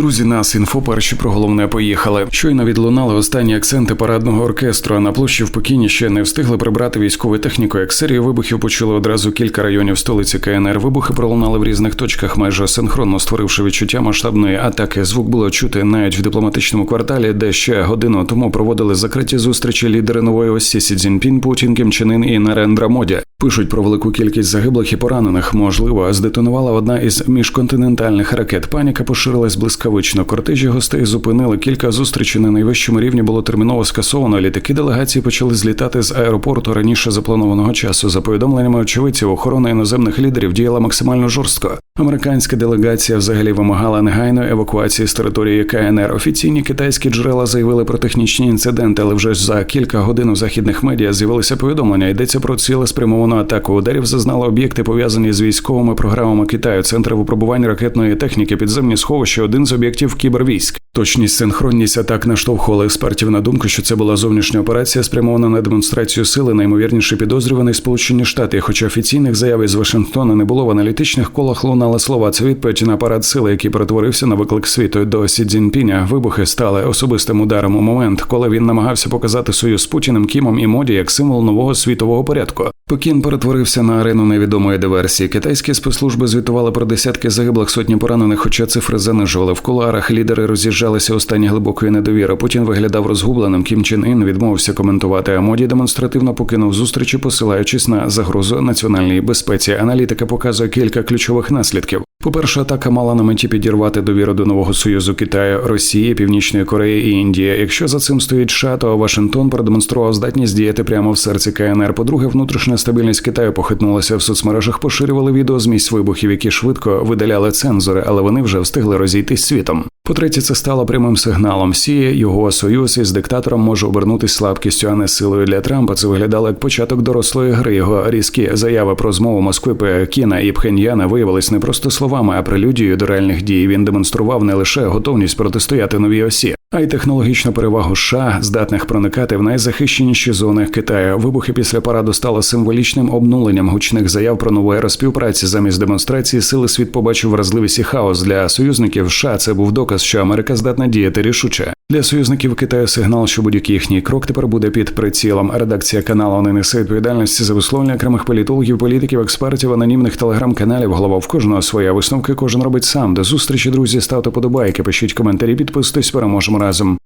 Друзі, нас інфо перші про головне поїхали. Щойно відлунали останні акценти парадного оркестру. А на площі в Пекіні ще не встигли прибрати військову техніку. Як серію вибухів почули одразу кілька районів столиці КНР. Вибухи пролунали в різних точках, майже синхронно створивши відчуття масштабної атаки. Звук було чути навіть в дипломатичному кварталі, де ще годину тому проводили закриті зустрічі лідери нової осі Сі Цзіньпін, Путін, Кім Чен Ін і Нарендра Моді. Пишуть про велику кількість загиблих і поранених. Можливо, здетонувала одна із міжконтинентальних ракет. Паніка поширилась блискавично. Кортежі гостей зупинили. Кілька зустрічей на найвищому рівні було терміново скасовано. Літаки делегації почали злітати з аеропорту раніше запланованого часу. За повідомленнями очевидців, охорона іноземних лідерів діяла максимально жорстко. Американська делегація взагалі вимагала негайної евакуації з території КНР. Офіційні китайські джерела заявили про технічні інциденти, але вже за кілька годин у західних медіа з'явилися повідомлення. Йдеться про цілеспрямовану атаку. Ударів зазнали об'єкти, пов'язані з військовими програмами Китаю, центри випробувань ракетної техніки, підземні сховища, один з об'єктів кібервійськ. Точність, синхронність атак наштовхували експертів на думку, що це була зовнішня операція, спрямована на демонстрацію сили. Наймовірніше підозрюваний Сполучені Штати. Хоча офіційних заяв із Вашингтона не було в аналітичних колах лунали слова. Це відповідь на парад сили, який перетворився на виклик світу до Сі Цзіньпіня. Вибухи стали особистим ударом у момент, коли він намагався показати союз з Путіним, Кімом і моді як символ нового світового порядку. Пекін перетворився на арену невідомої диверсії. Китайські спецслужби звітували про десятки загиблих сотні поранених, хоча цифри занижували в кулуарах. Лідери роз'їжджалися у стані глибокої недовіри. Путін виглядав розгубленим. Кім Чен Ін відмовився коментувати. А моді демонстративно покинув зустрічі, посилаючись на загрозу національній безпеці. Аналітика показує кілька ключових наслідків. По-перше, атака мала на меті підірвати довіру до нового союзу Китаю, Росії, Північної Кореї і Індії. Якщо за цим стоїть США, то Вашингтон продемонстрував здатність діяти прямо в серці КНР. По-друге, внутрішня стабільність Китаю похитнулася в соцмережах. Поширювали відео з місць вибухів, які швидко видаляли цензори, але вони вже встигли розійтись світом. По-третє, це стало прямим сигналом. Всі його союз із диктатором може обернутися слабкістю, а не силою для Трампа. Це виглядало як початок дорослої гри. Його різкі заяви про змову Москви Пекіна і Пхеньяна виявились не просто словами, а прелюдією до реальних дій. Він демонстрував не лише готовність протистояти новій осі, а й технологічну перевагу США, здатних проникати в найзахищеніші зони Китаю. Вибухи після параду стали символічним обнуленням гучних заяв про нову еру співпраці. Замість демонстрації сили світ побачив вразливість і хаос для союзників. США це був доказ, що Америка здатна діяти рішуче. Для союзників Китаю сигнал, що будь-який їхній крок тепер буде під прицілом. Редакція каналу не несе відповідальності за висловлення окремих політологів, політиків, експертів, анонімних телеграм-каналів. Голова в кожного своя висновки кожен робить сам. До зустрічі, друзі, ставте подобайки, пишіть коментарі, підписуйтесь, переможемо разом.